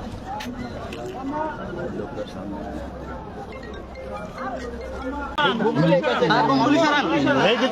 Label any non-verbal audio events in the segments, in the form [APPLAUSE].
এই যে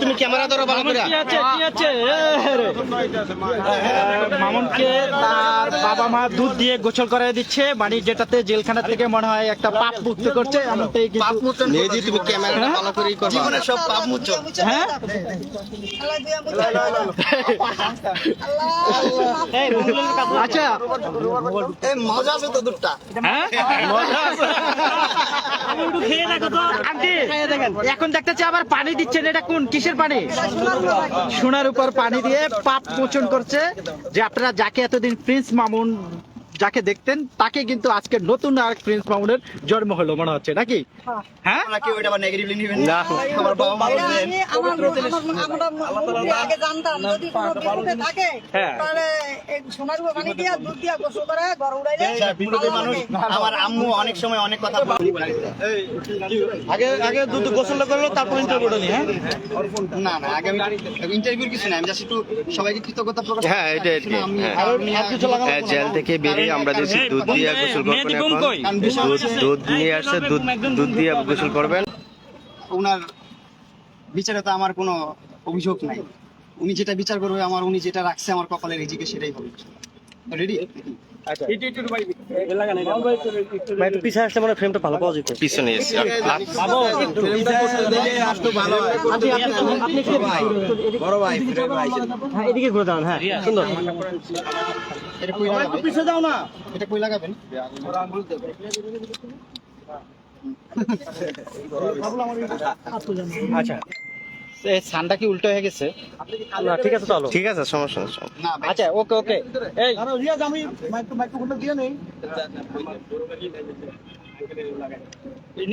তুমি ক্যামেরা ধরো ভালো করে। আছে আছে? মামুনকে তার বাবা মা দুধ দিয়ে গোসল করে দিচ্ছে। মানে যেটাতে জেলখানা থেকে মনে হয় একটা পাপ মুক্ত করছে এমনটাই কিন্তু এই যে তুমি ক্যামেরাটা ভালো করেই করবা। জীবনে সব পাপ মুচ্ছ হ্যাঁ? এই বন্ধুদের কাছে- আচ্ছা। এই মজা আছে। [LAUGHS] এখন দেখতেছি আবার পানি দিচ্ছেন। এটা কোন? কিসের পানি? সোনার উপর পানি দিয়ে পাপ মোচন করছে। যে আপনারা যাকে এতদিন প্রিন্স মামুন যাকে দেখতেন তাকে কিন্তু আজকে নতুন আর প্রিন্স মামুনের জন্ম হলো মনে হচ্ছে নাকি? হ্যাঁ? নাকি ওইটা আবার নেগেটিভলি নেবেন না। আমার বাবা মা বলছেন আমরা আগে জানতাম যদি কোনো বিপদে থাকে হ্যাঁ। তাহলে সোনার উপর দিয়া দুধ দিয়া গোসল করে ঘর উড়াইলে মানুষ আমার আম্মু অনেক সময় অনেক কথা বলে। আগে আগে দুধ গোসল করল তারপর ইন্টারভিউটা নি হ্যাঁ? না না আগে আমি ইন্টারভিউর কিছু না আমি জাস্ট একটু সবাইকে কৃতজ্ঞতা প্রকাশ হ্যাঁ এটা আর কিছু লাগাবো হ্যাঁ, জেল থেকে বেরিয়ে আমরা দিয়েছি দুধ দিয়ে গোসল করবেন এখন। দুধ দুধ নিয়ে আসছে দুধ দুধ দিয়ে গোসল করবেন। ওনার বিচারে তো আমার কোনো অভিযোগ নাই। উনি যেটা বিচার করবে আমার উনি যেটা রাখছে আমার কপালে রিজিকে সেটাই হবে। রেডি পিছনে এসে এদিকে ঘুরে দাঁড়ান হ্যাঁ সুন্দর। এটা কই পিছিয়ে যাও না। এটা কই লাগাবেন? আচ্ছা। সানটা কি উল্টো হয়ে গেছে? না ঠিক আছে চলো ঠিক আছে সমস্যা নেই নেই। না আচ্ছা ওকে ওকে। এই।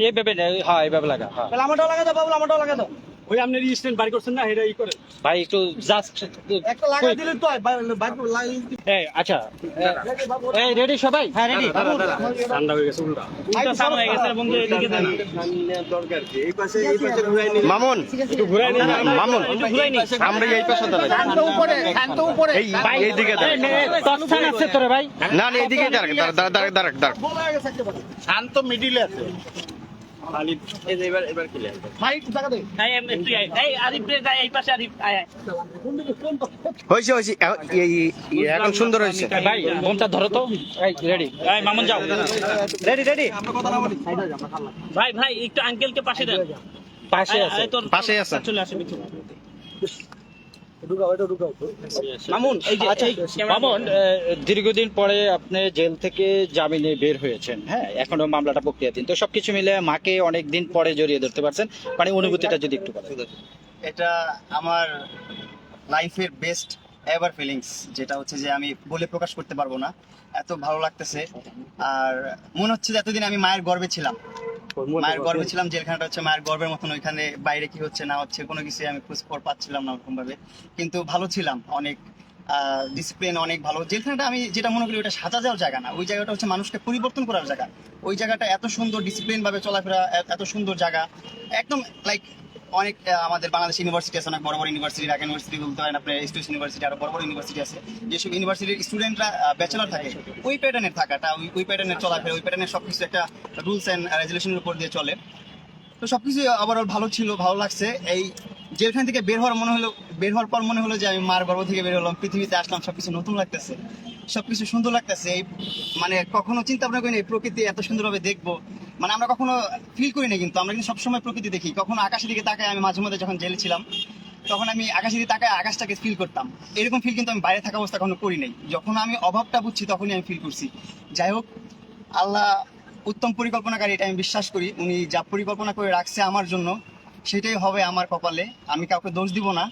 এইভাবে না, হ্যাঁ এইভাবে লাগা হ্যাঁ। আমারটাও লাগা দাও বাবু আমারটাও লাগা দাও। ওই আপনি রিস্টেন্ট বাড়ি করছেন না এটা ই করে ভাই একটু জাস্ট একটা লাগা দিলে তো এই আচ্ছা। এই রেডি সবাই? হ্যাঁ রেডি ঠান্ডা হয়ে গেছে উল্টা। উল্টা সান হয়ে গেছে বন্ধু এদিকে দেন। মামুন মামুন আমরা এই পাশে দাঁড়াই। এই এইদিকে দাঁড়াই তৎসান আছে তোরে ভাই। না না এইদিকে দাঁড়াক দাঁড়াক দাঁড়াক দাঁড়াক শান্ত মিডিলে আছে। এ- এই- এই- এখন সুন্দর হয়েছে। ভাই বোমটা ধরো তো। এই রেডি। এই মামুন যাও। Ready ready. ভাই ভাই একটু আঙ্কেলকে পাশে দেন। পাশে আছে। পাশে আছে। চলে আসে পিছু মামুন এই যে আচ্ছা মামুন দীর্ঘদিন পরে আপনি জেল থেকে জামিনে বের হয়েছেন হ্যাঁ? এখনও মামলাটা প্রক্রিয়াধীন। তো সবকিছু মিলে মাকে অনেক দিন পরে জড়িয়ে ধরতে পারছেন। মানে অনুভূতিটা যদি একটু বলেন। এটা আমার লাইফের বেস্ট এভার ফিলিংস যেটা হচ্ছে যে আমি বলে প্রকাশ করতে পারব না। এত ভালো লাগতেছে। আর মনে হচ্ছে যে এতদিন আমি মায়ের গর্বে ছিলাম। মায়ের গর্বে ছিলাম জেলখানাটা হচ্ছে মায়ের গর্বের মতন ওইখানে বাইরে কি হচ্ছে না হচ্ছে কোনো কিছু আমি খোঁজ খবর পাচ্ছিলাম না ওরকম ভাবে কিন্তু ভালো ছিলাম অনেক ডিসিপ্লিন অনেক ভালো। জেলখানাটা আমি যেটা মনে করি ওটা সাজা যাওয়ার জায়গা না ওই জায়গাটা হচ্ছে মানুষকে পরিবর্তন করার জায়গা। ওই জায়গাটা এত সুন্দর ডিসিপ্লিন ভাবে চলাফেরা এত সুন্দর জায়গা একদম লাইক অনেক আমাদের বাংলাদেশ ইউনিভার্সিটি আছে, অনেক বড় বড় ইউনিভার্সিটি ঢাকা ইউনিভার্সিটি বলতে পারেন, আপনার স্টেট ইউনিভার্সিটি আরও বড় বড় ইউনিভার্সিটি আছে। যেসব ইউনিভার্সিটির স্টুডেন্টরা ব্যাচেলার থাকে, ওই প্যাটার্নের থাকাটা, ওই ওই প্যাটার্নের চলাফেরা, ওই প্যাটার্নের সব কিছু একটা রুলস অ্যান্ড রেজুলেশনের উপর দিয়ে চলে। তো সব কিছুই ওভারঅল ভালো ছিল, ভালো লাগছে। এই জেলখান থেকে বের হওয়ার মনে হলো বের হওয়ার পর মনে হলো যে আমি মার গর্ভ থেকে বের হলাম, পৃথিবীতে আসলাম, সবকিছু নতুন লাগতেছে। সবকিছু সুন্দর লাগতেছে। এই মানে কখনো চিন্তা ভাবনা করিনি, এই প্রকৃতি এত সুন্দরভাবে দেখব। মানে আমরা কখনো ফিল করি না কিন্তু, আমরা কিন্তু সবসময় প্রকৃতি দেখি। কখনো আকাশের দিকে তাকাই আমি মাঝে মধ্যে যখন জেলে ছিলাম, তখন আমি আকাশের দিকে তাকায় আকাশটাকে ফিল করতাম। এরকম ফিল কিন্তু আমি বাইরে থাকা অবস্থা কখনো করি নাই। যখন আমি অভাবটা বুঝছি, তখনই আমি ফিল করছি। যাই হোক, আল্লাহ উত্তম পরিকল্পনাকারী, এটা আমি বিশ্বাস করি। উনি যা পরিকল্পনা করে রাখছে আমার জন্য, সেটাই হবে আমার কপালে। আমি কাউকে দোষ দিব না।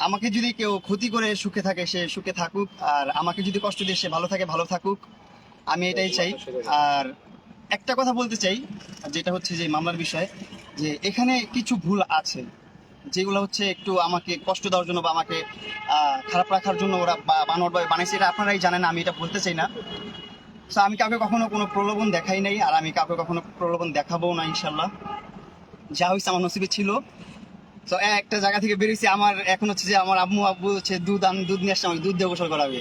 আমাকে যদি কেউ ক্ষতি করে সুখে থাকে, সে সুখে থাকুক। আর আমাকে যদি কষ্ট দিয়ে সে ভালো থাকে, ভালো থাকুক। আমি এটাই চাই। আর একটা কথা বলতে চাই, যেটা হচ্ছে যে মামলার বিষয়, যে এখানে কিছু ভুল আছে, যেগুলো হচ্ছে একটু আমাকে কষ্ট দেওয়ার জন্য বা আমাকে খারাপ রাখার জন্য ওরা বা- বানোয়ারভাবে বানাইছে এটা আপনারাই জানেন, আমি এটা বলতে চাই না। তো আমি কাউকে কখনো কোনো প্রলোভন দেখাই নাই, আর আমি কাউকে কখনো প্রলোভন দেখাবো না ইনশাল্লাহ যা হয়েছে আমার নসিবে ছিল। তো একটা জায়গা থেকে বেরিয়েছি আমার এখন হচ্ছে যে আমার আম্মু আব্বু হচ্ছে দুধ আমি দুধ নিয়ে আসছি আমাকে দুধ দিয়ে গোসল করাবে।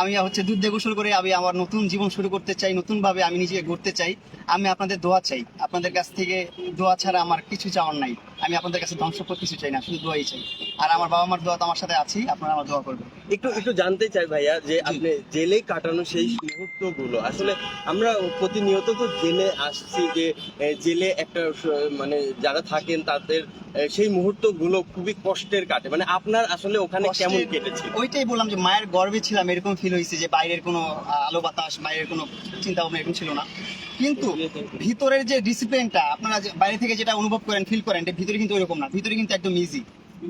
আমি হচ্ছে দুধ দিয়ে গোসল করে আমি আমার নতুন জীবন শুরু করতে চাই নতুন ভাবে আমি নিজেকে গড়তে চাই। আমি আপনাদের দোয়া চাই। আপনাদের কাছ থেকে দোয়া ছাড়া আমার কিছু চাওয়ার নাই। আমি আপনাদের কাছে ধ্বংসপদ কিছু চাই না শুধু দোয়াই চাই। আর আমার বাবা মার দোয়া তো আমার সাথে আছি আপনারা আমার দোয়া করবেন। একটু একটু জানতে চাই ভাইয়া যে আপনি জেলে কাটানো সেই মুহূর্তগুলো আসলে আমরা প্রতিনিয়ত তো জেলে আসছি যে জেলে একটা মানে যারা থাকেন তাদের সেই মুহূর্তগুলো খুবই কষ্টের কাটে। মানে আপনার আসলে ওখানে কেমন কেটেছে? ওইটাই বললাম যে মায়ের গর্বে ছিলাম এরকম ফিল হয়েছে যে বাইরের কোনো আলো বাতাস, বাইরের কোনো চিন্তা ভাবনা এরকম ছিল না। কিন্তু ভিতরের যে ডিসিপ্লিনটা আপনারা বাইরে থেকে যেটা অনুভব করেন ফিল করেন ভিতরে কিন্তু ওইরকম না। ভিতরে কিন্তু একদম ইজি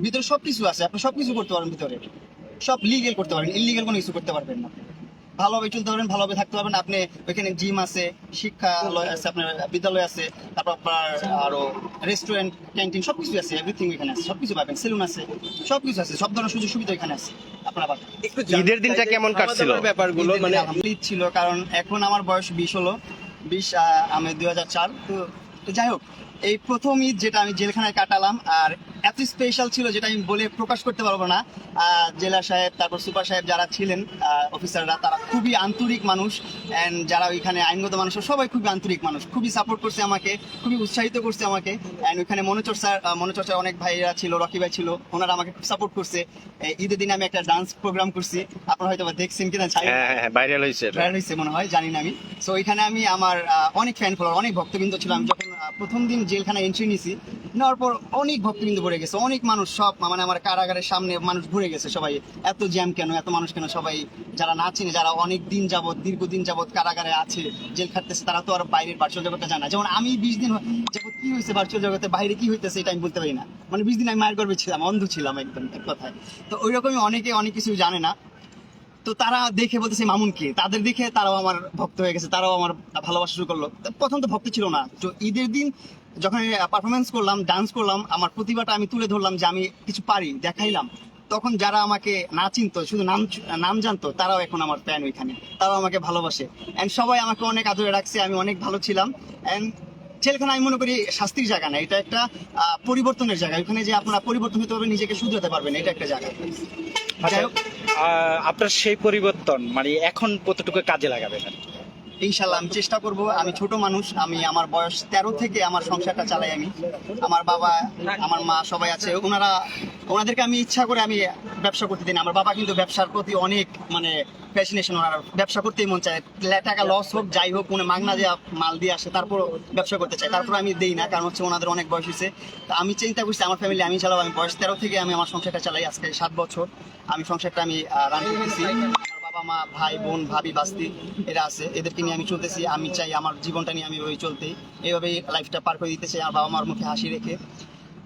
ভিতরে সব কিছু আছে, আপনি সব কিছু করতে পারেন ভিতরে। সব লিগেল করতে পারবেন ইলিগেল কোনো কিছু করতে পারবেন না। ভালোভাবে চলতে পারবেন ভালোভাবে থাকতে পারবেন আপনি ওইখানে জিম আছে শিক্ষালয় আছে আপনার বিদ্যালয় আছে তারপর আপনার আরও রেস্টুরেন্ট ক্যান্টিন সবকিছু আছে এভরিথিং এখানে আছে সবকিছু পাবেন সেলুন আছে সবকিছু আছে সব ধরনের সুযোগ সুবিধা এখানে আছে আপনারা একটু ঈদের দিনটা কেমন কাটছিল? ব্যাপারগুলো মানে ঈদ ছিল কারণ এখন আমার বয়স বিশ হলো বিশ আমি দুই হাজার চার তো তো যাই হোক এই প্রথম ঈদ যেটা আমি জেলখানায় কাটালাম আর এত স্পেশাল ছিল যেটা আমি বলে প্রকাশ করতে পারব না। জেলা সাহেব তারপর সুপার সাহেব যারা ছিলেন অফিসাররা তারা খুবই আন্তরিক মানুষ। অ্যান্ড যারা ওইখানে আইনগত মানুষ সবাই খুবই আন্তরিক মানুষ। খুবই সাপোর্ট করছে আমাকে খুবই উৎসাহিত করছে আমাকে। অ্যান্ড ওইখানে মনোচর্চা আহ, মনোচর্চার অনেক ভাইরা ছিল রকি ভাই ছিল ওনারা আমাকে খুব সাপোর্ট করছে। ঈদের দিনে আমি একটা ডান্স প্রোগ্রাম করছি। আপনারা হয়তো বা দেখছেন কিনা না। হ্যাঁ হ্যাঁ ভাইরাল হয়েছে ভাইরাল হয়েছে মনে হয় জানি না আমি। সো ওইখানে আমি আমার অনেক ফ্যান ফলোয়ার অনেক ভক্তবৃন্দ ছিল আমি যখন প্রথম দিন জেলখানায় এন্ট্রি নিছি নেওয়ার পর অনেক ভক্তবৃন্দ ভরে গেছে। অনেক মানুষ সব মানে আমার কারাগারের সামনে মানুষ ঘুরে গেছে সবাই। এত জ্যাম কেন, এত মানুষ কেন সবাই যারা না চিনে, যারা অনেক দিন যাবত দীর্ঘদিন যাবত কারাগারে আছে, জেল খাটতেছে, তারা তো আর বাইরের ভার্চুয়াল জগতে জানে যেমন আমি বিশ দিন যাবত কি হয়েছে ভার্চুয়াল জগতে, বাইরে কি হইতেছে এটা আমি বলতে পারি না। মানে বিশ দিন আমি মায়ের গর্বে ছিলাম, অন্ধ ছিলাম একদম, এক কথায়। তো ওই রকমই অনেকে অনেক কিছু জানে না। তো তারা দেখে বলতেছে, মামুন কে? তাদের দেখে তারাও আমার ভক্ত হয়ে গেছে, তারাও আমার ভালোবাসা শুরু করল। প্রথম তো ভক্ত ছিল না। তো ঈদের দিন যখন পারফরমেন্স করলাম ডান্স করলাম আমার প্রতিভাটা আমি তুলে ধরলাম যে আমি কিছু পারি দেখাইলাম। তখন যারা আমাকে না চিনতো শুধু নাম নাম জানতো তারাও এখন আমার ফ্যান ওইখানে। তারাও আমাকে ভালোবাসে। অ্যান্ড সবাই আমাকে অনেক আদরে রাখছে আমি অনেক ভালো ছিলাম। অ্যান্ড জেলখানা আমি মনে করি শাস্তির জায়গা না এটা একটা পরিবর্তনের জায়গা। ওখানে যে আপনারা পরিবর্তন হতে পারবেন নিজেকে শুধরাতে পারবেন এটা একটা জায়গা। যাই হোক। আপনার সেই পরিবর্তন মানে এখন কতটুকু কাজে লাগাবেন? ইনশাল্লাহ আমি চেষ্টা করব, আমি ছোট মানুষ, আমি আমার বয়স তেরো থেকে আমার সংসারটা চালাই আমি। আমার বাবা, আমার মা সবাই আছে, ওনারা, ওনাদেরকে আমি ইচ্ছা করে আমি ব্যবসা করতে দিই না। আমার বাবা কিন্তু ব্যবসার প্রতি অনেক মানে প্যাশনেশন ওনার ব্যবসা করতেই মন চায়। টাকা লস হোক, যাই হোক, উনি মাগনা দিয়ে মাল দিয়ে আসে তারপর ব্যবসা করতে চাই তারপর আমি দেই না, কারণ হচ্ছে ওনাদের অনেক বয়স হয়েছে। তা আমি চিন্তা করছি, আমার ফ্যামিলি আমি চালাবো আমি বয়স তেরো থেকে আমি আমার সংসারটা চালাই আজকে সাত বছর। আমি সংসারটা আমি রান করতেছি। মা ভাই, বোন, ভাবি, বাস্তি, এরা আছে। এদেরকে নিয়ে আমি চলতেছি। আমি চাই আমার জীবনটা নিয়ে আমি ওই চলতে এইভাবেই লাইফটা পার করে দিতে চাই আমার বাবা মার মুখে হাসি রেখে।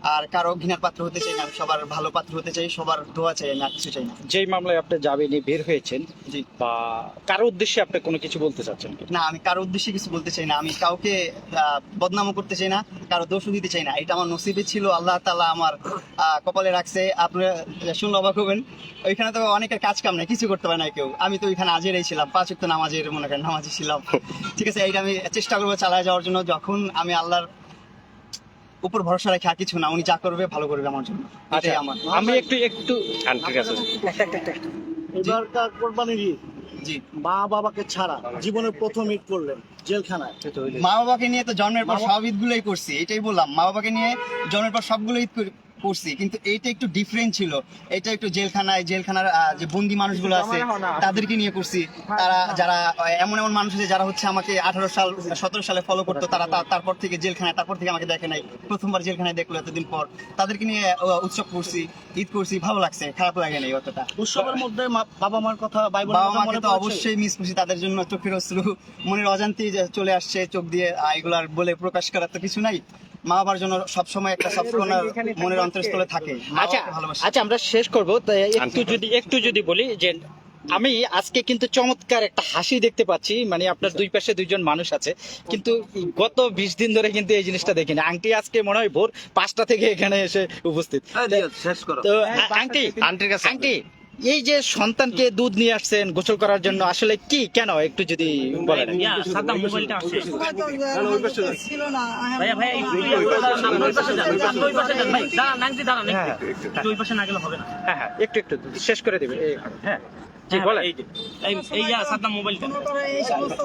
আর কারও ঘৃণার পাত্র হতে চাই না আমি সবার ভালো পাত্র হতে চাই সবার দোয়া চাই না কিছু চাই না। যেই মামলায় আপনি জামিনে বের হয়েছেন জি। বা কারও উদ্দেশ্যে আপনি কোনো কিছু বলতে চাচ্ছেন কি? না আমি কারও উদ্দেশ্যে কিছু বলতে চাই না আমি কাউকে আহ, বদনামও করতে চাই না কারও দোষও দিতে চাই না। এটা আমার নসিবে ছিল আল্লাহ তাআলা আমার আহ, কপালে রাখছে আপনারা শুনলে অবাক হবেন। ওইখানে তো অনেকের কাজ কাম নাই কিছু করতে পারে না কেউ। আমি তো ওইখানে আজেরাই ছিলাম পাঁচ ওয়াক্ত নামাজের মনে করেন নামাজি ছিলাম। ঠিক আছে এইটা আমি চেষ্টা করব চালায় যাওয়ার জন্য যখন আমি আল্লাহর উপর ভরসা রাখি আর কিছু না উনি যা করবে ভালো করবে আমার জন্য। এটাই আমার। আমি একটু একটু ঠিক আছে। এবারকার কোরবানির ঈদ। জি। মা বাবাকে ছাড়া জীবনের প্রথম ঈদ করলেন জেলখানায়। মা বাবাকে নিয়ে তো জন্মের পর সব ঈদগুলোই করছি এটাই বললাম। মা বাবাকে নিয়ে জন্মের পর সবগুলো ঈদ কর- করছি কিন্তু এইটা একটু ডিফারেন্ট ছিল। এটা একটু জেলখানায় জেলখানার যে বন্দি মানুষগুলো আছে তাদেরকে নিয়ে করছি তারা যারা এমন এমন মানুষ আছে যারা হচ্ছে আমাকে আঠারো সাল সতেরো সালে ফলো করতো। তারা তারপর থেকে জেলখানায় তারপর থেকে আমাকে দেখে নাই। প্রথমবার জেলখানায় দেখল এতদিন পর। তাদেরকে নিয়ে উৎসব করছি ঈদ করছি ভালো লাগছে খারাপ লাগে নাই অতটা। উৎসবের মধ্যে বাবা মার কথা বাবা মাকে তো অবশ্যই মিস করছি তাদের জন্য চোখের অশ্রু মনের অজান্তেই যে চলে আসছে চোখ দিয়ে আহ, এগুলার বলে প্রকাশ করার তো কিছু নাই। মা বাবার জন্য সবসময় একটা সফটকর্নার মনের অন্তরস্থলে থাকে। আচ্ছা আচ্ছা আমরা শেষ করব। তো একটু যদি একটু যদি বলি যে আমি আজকে কিন্তু চমৎকার একটা হাসি দেখতে পাচ্ছি। মানে আপনার দুই পাশে দুইজন মানুষ আছে। কিন্তু গত বিশ দিন ধরে কিন্তু এই জিনিসটা দেখিনি আংটি আজকে মনে হয় ভোর পাঁচটা থেকে এখানে এসে উপস্থিত। শেষ করো। তো আংটি আন্টির কাছে আংটি এই যে সন্তানকে দুধ নিয়ে আসছেন গোসল করার জন্য আসলে কি কেন? একটু যদি বলেন। ইয়া সাদ্দাম মোবাইলটা আসছে। হয়তো যে ছিল না ভাইয়া ভাইয়া একটু সামনে ওই পাশে যান সামনে ওই পাশে যান। ভাই দাঁড়ান নাংটি দাঁড়ান একটু। একটু ওই পাশে না গেলে হবে না। হ্যাঁ হ্যাঁ একটু একটু শেষ করে দেবে হ্যাঁ। জি হ্যাঁ, বলেন। এই ইয়া মোবাইলটা সমস্ত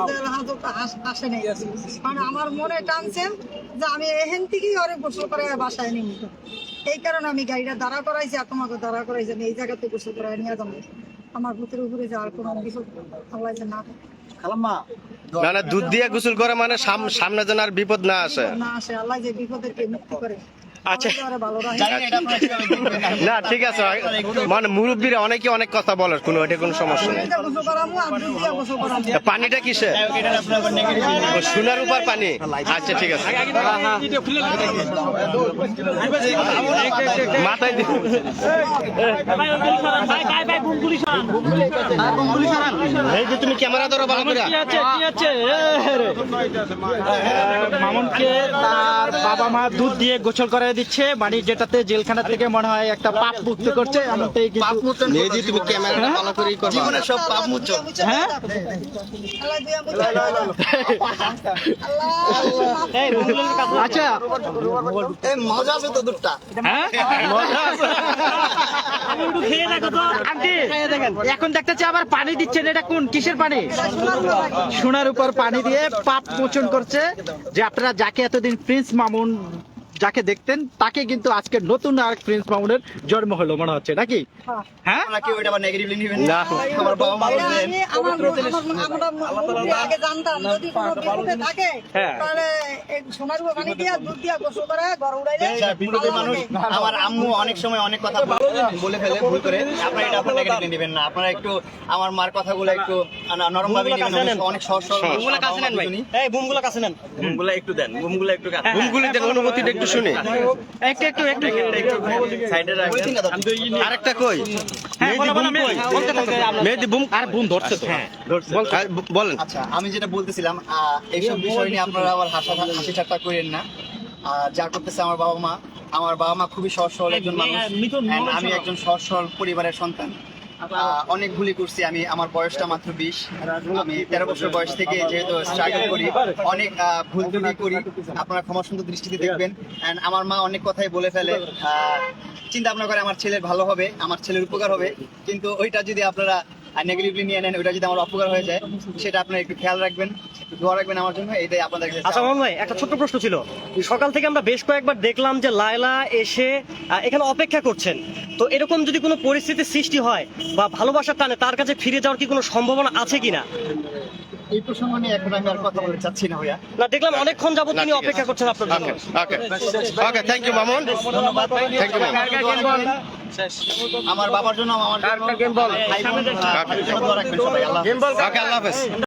আস- নাই মানে আমার মনে টানছেন যে আমি এহেন থেকেই অনেক গোসল করে বাসায় নিয়ে এই কারণে আমি গাড়িটা দাঁড়া করাইছি আর তোমাকে দাঁড়া করাইছি আমি এই জায়গাতে গোসল করে নিয়ে যাব আমার ভূতের উপরে যাওয়ার কোনো কিছু আল্লাহ না। না না দুধ দিয়ে গোসল করে মানে সাম- সামনে যেন আর বিপদ না আসে। না আসে আল্লাহ যে বিপদেরকে মুক্তি করে। আচ্ছা। জানি না ঠিক আছে। মানে মুরব্বীরা অনেকে অনেক কথা বলে কোনো এটা কোনো সমস্যা নেই। পানিটা কিসে সোনার উপর পানি? আচ্ছা ঠিক আছে। মাথায় এই যে তুমি ক্যামেরা ধরো ভালো করে। কি আছে কি আছে? এ রে। মামুনকে তার বাবা মা দুধ দিয়ে গোসল করে দিচ্ছে মানে যেটাতে জেলখানা থেকে মনে হয় একটা পাপ মুক্ত করছে এমনটাই কিন্তু এই যে তুমি ক্যামেরাটা ভালো করেই করবা। জীবনের সব পাপ হ্যাঁ? আচ্ছা। এই মজা আছে তো দুধটা। হ্যাঁ? মজা আছে। এখন দেখতেছি আবার পানি দিচ্ছেন এটা কোন কিসের পানি? সোনার উপর সোনার উপর পানি দিয়ে পাপ মোচন করছে। যে আপনারা যাকে এতদিন প্রিন্স মামুন যাকে দেখতেন তাকে কিন্তু আজকে নতুন আর প্রিন্স মামুনের জন্ম হলো মনে হচ্ছে নাকি? হ্যাঁ। আপনারা আবার নেগেটিভলি নেবেন না। আমার বাবা মা বলছেন আমি আমার আমার- আমরা আগে জানতাম। যদি কোনো বিপদে থাকে। তাহলে এই সোনার পানি দিয়া দুধ দিয়া গোসল করে ঘর উড়াইলে মানুষ আমার আম্মু অনেক সময় অনেক কথা বলে- ফেলে ভুল করে। আপনারা এটা আপনার নেগেটিভলি নেবেন না। আপনারা একটু আমার মার কথাগুলো একটু নরম ভাবে নেবেন অনেক সহজ সরল বুমগুলো কাছে নেন ভাই। এই বুমগুলো কাছে নেন। বুমগুলো একটু দেন বুমগুলো একটু কাছে ঘুমগুলি দেখো অনুমতিটা একটু শুনি একটু একটু একটু সাইডে রাখেন আরেকটা কই মেহেদি বুম কই মেহেদি বুম আর বোন ধরছে তো বলেন আচ্ছা আমি যেটা বলতেছিলাম আহ, এইসব বিষয় নিয়ে আপনারা আবার হাসা হাসি ঠাট্টা করেন না যা করতেছে আমার বাবা মা আমার বাবা মা খুবই সহজ সরল একজন মানুষ আমি একজন সহজ সরল পরিবারের সন্তান অনেক ভুলি করছি আমি, আমার বয়সটা মাত্র বিশ। আমি তেরো বছর বয়স থেকে যেহেতু স্ট্রাগল করি, অনেক ভুল ত্রুটি করি। আপনারা ক্ষমা সুন্দর দৃষ্টিতে দেখবেন। এন্ড আমার মা অনেক কথাই বলে ফেলে চিন্তা ভাবনা করে আমার ছেলের ভালো হবে, আমার ছেলের উপকার হবে। কিন্তু ওইটা যদি আপনারা নেগেটিভলি নিয়ে নেন ওইটা যদি আমার অপকার হয়ে যায়, সেটা আপনারা একটু খেয়াল রাখবেন, দোয়া রাখবেন আমার জন্য, এটাই আপনাদের আচ্ছা মহম্মাই একটা ছোট্ট প্রশ্ন ছিল। সকাল থেকে আমরা বেশ কয়েকবার দেখলাম যে লায়লা এসে এখানে অপেক্ষা করছেন। তো এরকম যদি কোনো পরিস্থিতির সৃষ্টি হয় বা ভালোবাসার টানে তার কাছে ফিরে যাওয়ার কি কোনো সম্ভাবনা আছে কিনা? এই প্রসঙ্গ নিয়ে এখন আমি আর কথা বলতে চাচ্ছি না ভাইয়া। না দেখলাম অনেকক্ষণ যাবত তিনি অপেক্ষা করছেন আপনার জন্য। Okay okay. Okay thank you Mamun. ধন্যবাদ। Thank you, আমার বাবার জন্য আমার জন্য, হাফেজ। ওকে আল্লাহ হাফেজ।